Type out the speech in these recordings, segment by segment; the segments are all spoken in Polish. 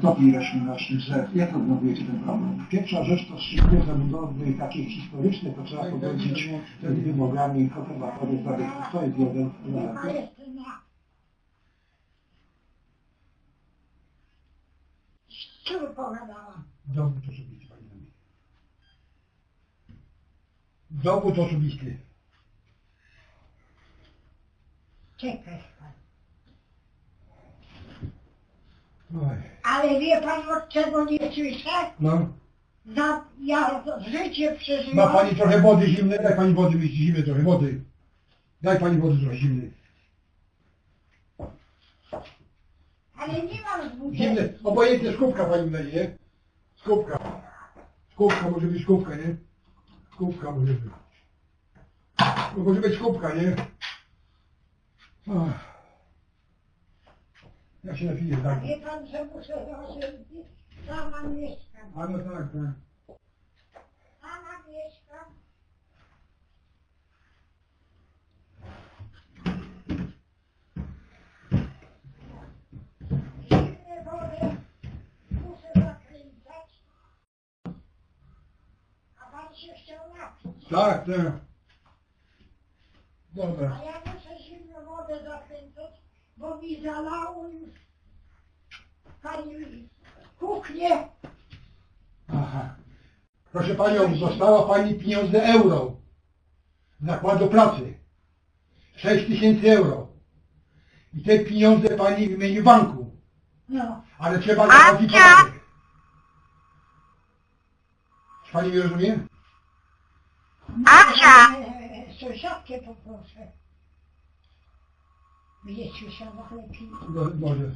wysokiej roślinności drzew. Jak rozwiązujecie ten problem? Pierwsza rzecz to szybkie zabudowy takie historyczne, to trzeba pogodzić z wymogami konserwatorów zabytków. To jest jeden z elementów. Dowód osobisty, pani Dami. Dowód osobisty. Czekaj pan. Ale wie pan od czego nie słyszę? No. Na, ja życie Ma przeżyłam. pani trochę wody zimnej? Daj pani wody, mi zimnej trochę wody. Daj pani wody trochę zimnej. Ale nie mam z Zimne, obojętnie skubka pani daje, nie? Skubka. Skubka, może być skubka, nie? Skubka może być. No, może być skubka, nie? Ach. Ja się napiję, A tak. wie pan, że muszę zaoszczędzić? Sama mieszkam. A no tak, tak. Sama mieszkam. Zimne wody muszę zakręcać. A pan się chciał napić. Tak, tak. Dobra. A ja muszę zimną wodę zakręcać, bo mi zalało już pani kuchnię. Aha. Proszę Panią, dostała Pani pieniądze euro z zakładu pracy. 6 tysięcy euro. I te pieniądze Pani w imieniu banku. No, Ale trzeba zapłacić podatek. Czy Pani mnie rozumie? Asia! Sąsiadkę poproszę. Będzie słyszała lepiej. No, może.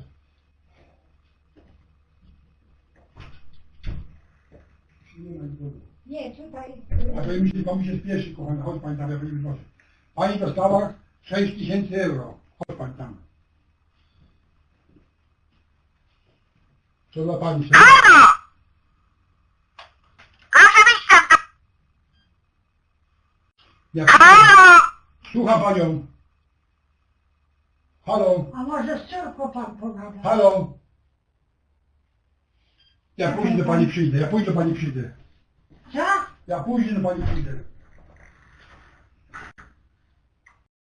Nie, tutaj... A to mi się, to mi się spieszy, kochana. Chodź Pani tam, ja Pani proszę. Pani dostała 6 tysięcy euro. Chodź Pani tam. Co dla Pani? Co? Proszę wyjść stamtąd. Jak... Słucham Panią. Halo, A może z córką pan pogada? halo. Ja później do Pani przyjdę, ja później do Pani przyjdę. Co? Ja później do Pani przyjdę.